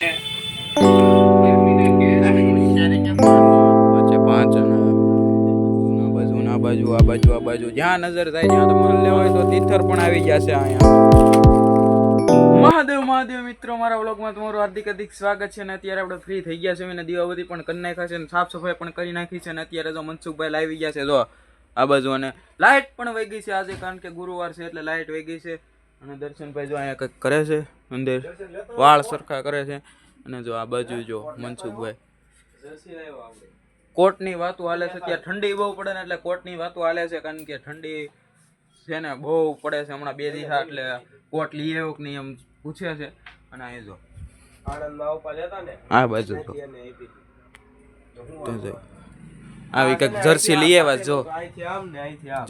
બાજુ પણ આવી ગયા છે મહાદેવ મહાદેવ મિત્રો, મારા વ્લોગમાં તમારું હાર્દિક હાર્દિક સ્વાગત છે અને અત્યારે આપણે ફ્રી થઈ ગયા છે અને દીવાબત્તી પણ કરી નાખ્યા છે અને સાફ સફાઈ પણ કરી નાખી છે અને અત્યારે જો મનસુખભાઈ લાવી ગયા છે જો આ બાજુ અને લાઇટ પણ વહી ગઈ છે આજે કારણ કે ગુરુવાર છે એટલે લાઇટ વહી ગઈ છે. અને દર્શનભાઈ જો અહીંયા કંઈક કરે છે અંદર વાળ સરખા કરે છે. અને જો આ બાજુ જો મનસુખભાઈ. કોટની વાતો હાલે છે ત્યાં ઠંડી બહુ પડે ને એટલે કોટની વાતો હાલે છે કારણ કે ઠંડી છે ને બહુ પડે છે. હમણાં બે દિવસ એટલે કોટ લઈએ કે નહીં એમ પૂછે છે. અને અહીં જો. આ બાજુ આવી કંઈક જર્સી લઈ આવ્યા જો.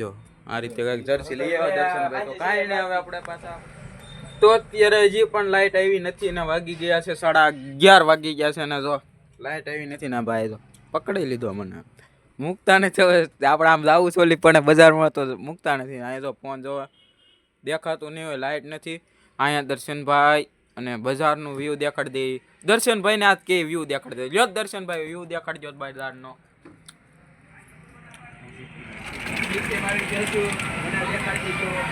જો. આ રીતે કંઈક જર્સી લઈ આવ્યા દર્શનભાઈ તો કાંઈ નહીં હવે આપણે પાછા. તો અત્યારે હજી પણ લાઇટ આવી નથી ને વાગી ગયા છે સાડા અગિયાર વાગી ગયા છે ને જો. લાઇટ આવી નથી ને ભાઈ તો. પકડી લીધો મને. મૂકતા નથી હવે આપણે આમ જાવું છું ઓલી પણ બજારમાં તો મૂકતા નથી. અહીંયા જો ફોન જોવા દેખાતું નહીં હોય લાઇટ નથી. અહીંયા દર્શનભાઈ અને બજારનું વ્યૂ દેખાડી દે. દર્શનભાઈને આજ કે વ્યૂ દેખાડી દે. લ્યો દર્શનભાઈ વ્યૂ દેખાડજો બજારનો. નીચે મારી જઈશું મને દેખાડી દીધો.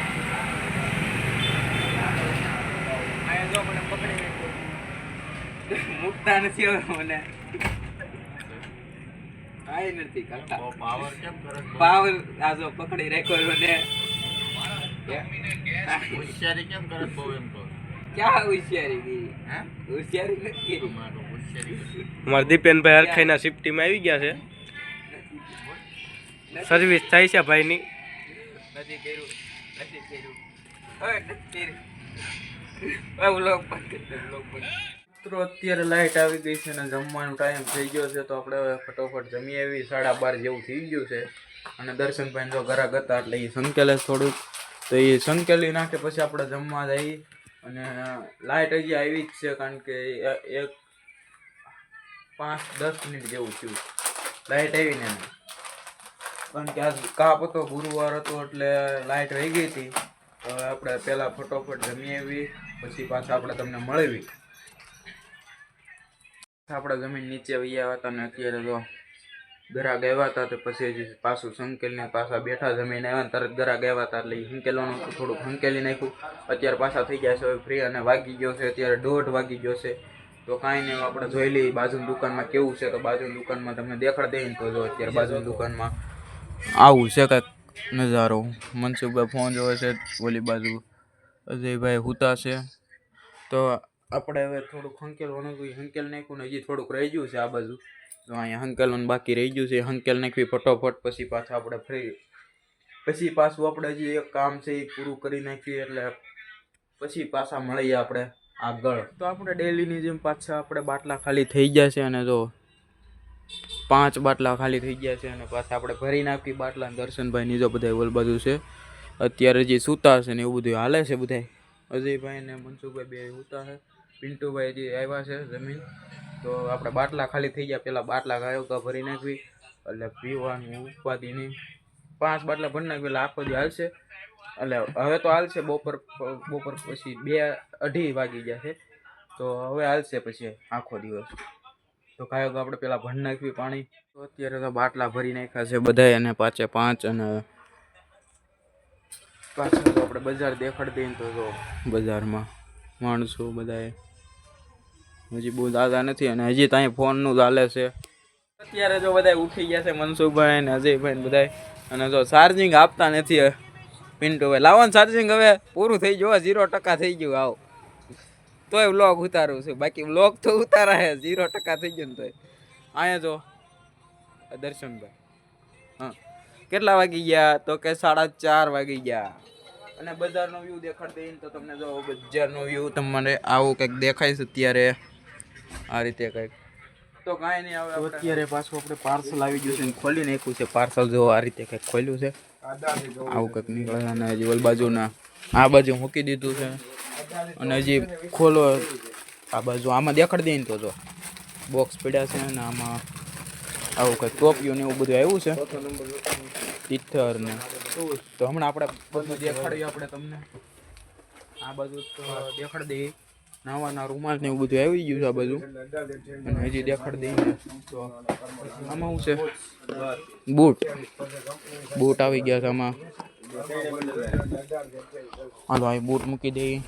અહીંયા જો મને પકડી રાખ્યો મૂકતા નથી હવે મને. કાંઈ નથી કાકા પાવર આજો જો પકડી રાખ્યો મને. હોશિયારી કેમ કરે બહુ એમ તો ક્યાં હોશિયારી ગઈ હે? હોશિયારી નથી. કરી. તમારો દીપેનભાઈ હરખાઈના સિફ્ટીમાં આવી ગયા છે. સર્વિસ થાય છે ભાઈની. નથી કર્યું નથી કર્યું. મિત્રો અત્યારે લાઇટ આવી ગઈ છે અને જમવાનો ટાઈમ થઈ ગયો છે તો આપણે હવે ફટોફટ જમી આવી સાડા બાર જેવું થઈ ગયું છે. અને દર્શનભાઈ જો ઘરા હતા એટલે એ સંકેલે થોડુંક. તો એ સંકેલી નાખે પછી આપણે જમવા જઈએ. અને લાઇટ હજી આવી જ છે કારણ કે એ- એક પાંચ દસ મિનિટ જેવું થયું. લાઇટ આવી ને એમ. કારણ કે આજ કાપ હતો, ગુરુવાર હતો, એટલે લાઇટ રહી ગઈ હતી. હવે આપણે પહેલા ફટોફટ જમી આવી પછી પાછા આપણે તમને મળવી. આપણે જમીન નીચે વૈયા હતા ને અત્યારે તો ગરા ગયા હતા તો પછી હજી પાછું સંકેલને પાછા બેઠા જમીન આવ્યા તરત ગરા ગયા હતા એટલે સંકેલવાનું થોડુંક સંકેલી નાખ્યું. અત્યારે પાછા થઈ ગયા છે, હવે ફ્રી અને વાગી ગયો છે, અત્યારે દોઢ વાગી ગયો છે. તો કાંઈ નહીં, આપણે જોઈ લઈએ બાજુની દુકાનમાં કેવું છે, તો બાજુની દુકાનમાં તમને દેખાડ દઈએ ને તો જો, અત્યારે બાજુની દુકાનમાં આવું છે કંઈક નજારો. મનસુખભાઈ ફોન જોવે છે ઓલી બાજુ. અજયભાઈ હુતા છે. તો આપણે હવે થોડુંક હંકેલવાનું હતું હંકેલ નાખ્યું ને હજી થોડુંક રહી ગયું છે આ બાજુ. તો અહીંયા હંકેલવાનું બાકી રહી ગયું છે. હંકેલ નાખવી ફટોફટ, પછી પાછા આપણે ફ્રી, પછી પાછું આપણે હજી એક કામ છે એ પૂરું કરી નાખીએ એટલે પછી પાછા મળીએ આપણે આગળ. તો આપણે ડેલીની જેમ પાછા આપણે બાટલા ખાલી થઈ ગયા છે અને જો પાંચ બાટલા ખાલી થઈ ગયા છે અને પાછા આપણે ભરી નાખી બાટલા દર્શનભાઈ નીજો બધા ઓલ બાજુ છે. અત્યારે જે સૂતા છે ને એવું બધું હાલે છે બધા અજયભાઈ ને મનસુખભાઈ બે સૂતા છે. પિન્ટુભાઈ જે આવ્યા છે જમીન. તો આપણે બાટલા ખાલી થઈ ગયા. પેલા બાટલા ગાયો ભરી નાખવી. એટલે પીવાની ઉપાધિ નહીં પાંચ બાટલા ભરી નાખવી. એટલે આખો દી હાલશે. એટલે હવે તો હાલશે બપોર બપોર પછી બે અઢી વાગી ગયા છે. તો હવે હાલશે પછી આખો દિવસ. તો કાયો કે આપણે પેલા ભરી નાખવી પાણી. તો અત્યારે તો બાટલા ભરી નાખ્યા છે બધાય અને પાછે પાંચ અને પાછળ તો આપણે બજાર દેખાડી દઈએ તો જો બજારમાં માણસો બધાએ હજી બહુ દાદા નથી અને હજી ત્યાં ફોનનું ચાલે છે. અત્યારે જો બધા ઉઠી ગયા છે મનસુખભાઈ ને અજયભાઈ ને બધા અને જો ચાર્જિંગ આપતા નથી. પિન્ટુભાઈ, લાવો ને ચાર્જિંગ હવે. પૂરું થઈ ગયું ઝીરો ટકા થઈ ગયું, આવો. તોય વ્લોગ ઉતારું છું. બાકી વ્લોગ તો ઉતારા હે ઝીરો ટકા થઈ ગયું ને તોય. અહીંયા જો. આ દર્શનભાઈ હા. કેટલા વાગી ગયા? તો કે સાડા ચાર વાગી ગયા. અને બજારનો વ્યૂ દેખાડી દઈને તો તમને જો બજારનો વ્યૂ તમને આવું કંઈક દેખાય છે અત્યારે આ રીતે કંઈક. તો કાંઈ નહીં હવે આપણે- અત્યારે પાછું આપણે પાર્સલ આવી ગયું છે ને ખોલી નાખ્યું છે. પાર્સલ જો આ રીતે કંઈક ખોલ્યું છે. આવું કંઈક નીકળે અને હજી ઓલ બાજુના. આ બાજુ મૂકી દીધું છે. અને હજી ખોલો આ બાજુ. આમાં દેખાડી દઈએ ને તો જો. બોક્સ પડ્યા છે અને આમાં આવું કંઈ ટોપિયું ને એવું બધું આવ્યું છે. તિથર ને. તો હમણાં આપણે બધું દેખાડીએ આપણે તમને. આ બાજુ તો દેખાડી દઈએ. નાવાના રૂમાલ ને એવું બધું આવી ગયું છે આ બધું અને હજી દેખાડ દઈએ. તો આમાં શું છે? બૂટ. બૂટ આવી ગયા છે આમાં. હાલો આ બૂટ મૂકી દઈએ.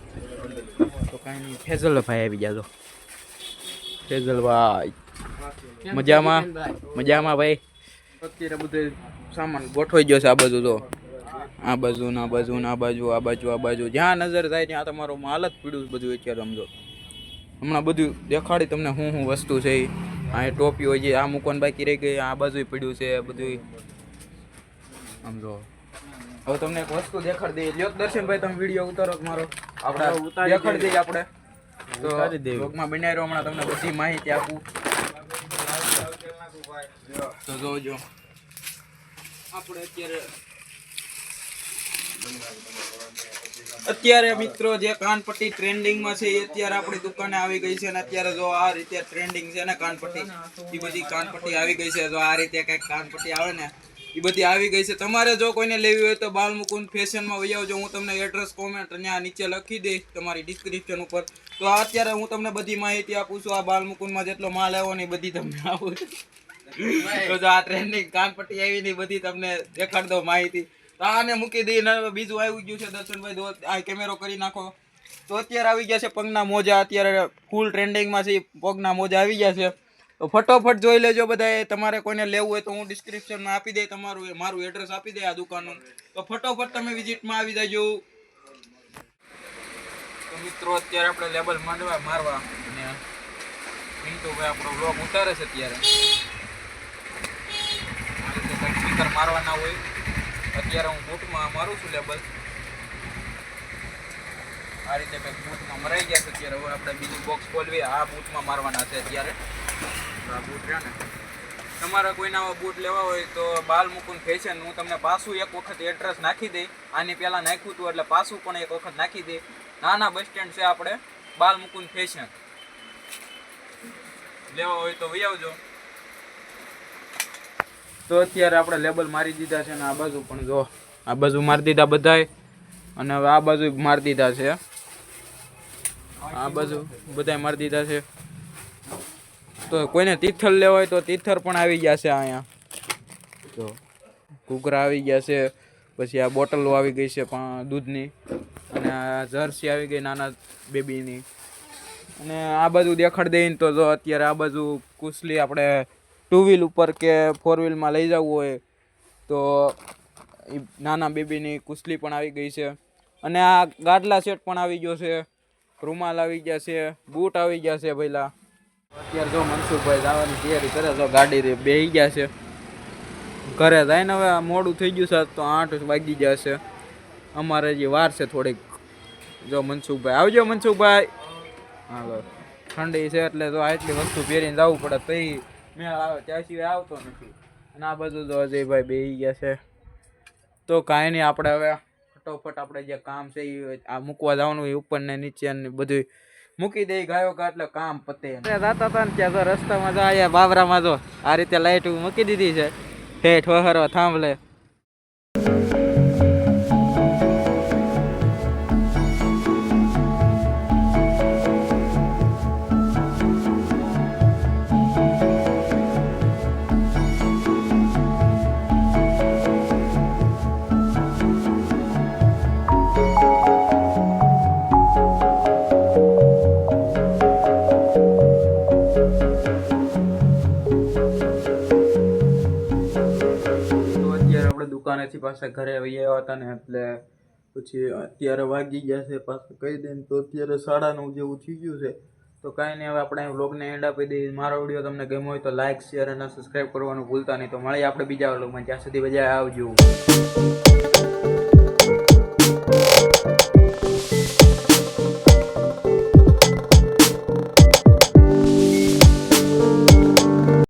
તો કાંઈ નહીં. ફેઝલ ભાઈ આવી ગયા તો ફેઝલ ભાઈ મજામાં? મજામાં ભાઈ? અત્યારે બધું સામાન ગોઠવાઈ ગયો છે આ બાજુ તો આ બાજુ ને આ બાજુ ના બાજુ આ બાજુ આ બાજુ. જ્યાં નજર જાય ત્યાં તમારો માલ જ પીડ્યું છે બધું અત્યારે સમજો હમણાં બધું દેખાડી તમને શું શું વસ્તુ છે આ ટોપી હોય છે આ મૂકવાનું બાકી રહી ગઈ આ બાજુ પીડ્યું છે બધું સમજો હવે તમને એક વસ્તુ દેખાડી દઈએ. લ્યો દર્શનભાઈ તમે વીડિયો ઉતારો મારો? આપણે દેખાડી દઈએ આપણે. તો બ્લોગમાં બનાવી રહ્યો હમણાં તમને બધી માહિતી આપું. તો જોજો. આપણે અત્યારે અત્યારે મિત્રો જે કાનપટ્ટી ટ્રેન્ડિંગમાં છે એ અત્યારે આપણી દુકાને આવી ગઈ છે અને અત્યારે જો આ રીતે ટ્રેન્ડિંગ છે ને કાનપટ્ટી એ બધી કાનપટ્ટી આવી ગઈ છે. જો આ રીતે કંઈક કાનપટ્ટી આવે ને એ બધી આવી ગઈ છે. તમારે જો કોઈને લેવી હોય તો બાલમુકુંદ ફેશનમાં વહી આવજો. હું તમને એડ્રેસ કોમેન્ટ અહીંયા નીચે લખી દઈશ તમારી ડિસ્ક્રિપ્શન ઉપર. તો આ અત્યારે હું તમને બધી માહિતી આપું છું. આ બાલમુકુંદમાં જેટલો માલ આવ્યો ને એ બધી તમને આપું છું. તો જો આ ટ્રેન્ડિંગ કાનપટ્ટી આવી ને બધી તમને દેખાડ દો માહિતી. તો આને મૂકી દઈને બીજું આવી ગયું છે દર્શનભાઈ. આ કેમેરો કરી નાખો. તો અત્યારે આવી ગયા છે પગના મોજા. અત્યારે ફૂલ ટ્રેન્ડિંગમાં છે. પગના મોજા આવી ગયા છે. તો ફટોફટ જોઈ લેજો બધાએ. તમારે કોઈને લેવું હોય તો હું ડિસ્ક્રિપ્શનમાં આપી દઈ તમારું મારું એડ્રેસ આપી દે આ દુકાનનું. તો ફટોફટ તમે વિઝિટમાં આવી જજો. મિત્રો, અત્યારે આપણે લેબલ માંડવા, મારવા અને પિન્ટુભાઈ આપણો બ્લોગ ઉતારે છે રીતે સ્પીકર મારવાના હોય. અત્યારે હું બૂટમાં મારું છું લેબલ આ રીતે કંઈક બૂટમાં મરાઈ ગયા છે અત્યારે. હવે આપણે બીજું બોક્સ ખોલવી. આ બૂટમાં મારવાના છે અત્યારે. આ બૂટ રહ્યા ને, તમારે કોઈના આવા બૂટ લેવા હોય તો બાલ મુકુંદ ફેશન હું તમને પાછું એક વખત એડ્રેસ નાખી દઈ. આની પહેલાં નાખ્યું હતું એટલે પાછું પણ એક વખત નાખી દઈ. નાના બસ સ્ટેન્ડ છે આપણે, બાલ મુકુંદ ફેશન લેવા હોય તો વહી આવજો. તો અત્યારે આપણે લેબલ મારી દીધા છે અને આ બાજુ પણ જો, આ બાજુ મારી દીધા બધાય. અને હવે આ બાજુ મારી દીધા છે. આ બાજુ બધાય મારી દીધા છે. તો કોઈને તિથલ લેવા હોય તો તિથર પણ આવી ગયા છે અહીંયા. જો. ઘૂઘરા આવી ગયા છે પછી આ બોટલો આવી ગઈ છે પણ દૂધની અને આ જર્સી આવી ગઈ નાના બેબીની. અને આ બાજુ દેખાડ દઈને તો જો અત્યારે આ બાજુ કુસલી આપણે ટુ વ્હીલ ઉપર કે ફોર વ્હીલમાં લઈ જવું હોય તો એ નાના બેબીની કુસલી પણ આવી ગઈ છે. અને આ ગાડલા સેટ પણ આવી ગયો છે રૂમાલ આવી ગયા છે બૂટ આવી ગયા છે પહેલા. અત્યારે જો મનસુખભાઈ જવાની તૈયારી કરે તો ગાડી રે બેહી ગયા છે. ઘરે જાય ને હવે મોડું થઈ ગયું છે તો આઠ વાગી ગયા છે. અમારે જે વાર છે થોડીક. જો મનસુખભાઈ, આવજો મનસુખભાઈ. હાલો. ઠંડી છે એટલે તો આટલી વસ્તુ પહેરીને જવું પડે તઈ મેળ આવે. ત્યાં સિવાય આવતો નથી. અને આ બધું તો અજયભાઈ બે ગયા છે. તો કાંઈ નહીં, આપણે હવે ફટોફટ આપણે જે કામ છે એ આ મૂકવા જવાનું હોય ઉપર ને નીચે ને બધું મૂકી દઈ ગાયો કા એટલે કામ પતે જતા હતા ને ત્યાં રસ્તામાં જો અહીંયા બાબરામાં જો આ રીતે લાઈટ મૂકી દીધી છે. ઠેઠ વહરવા થાંભલે. દુકાનેથી પાછા ઘરે આવી આવ્યા હતા ને એટલે પછી અત્યારે વાગી ગયા છે પાછું કહી દઈને તો અત્યારે સાડા નવ જેવું થઈ ગયું છે. તો કાંઈ નહીં, હવે આપણે વ્લોગને એન્ડ આપી દઈએ. મારો વીડિયો તમને ગમ્યો હોય તો લાઇક શેર અને સબસ્ક્રાઈબ કરવાનું ભૂલતા નહીં. તો મળીએ આપણે બીજા વ્લોગમાં જ્યાં સુધી બધા આવજો.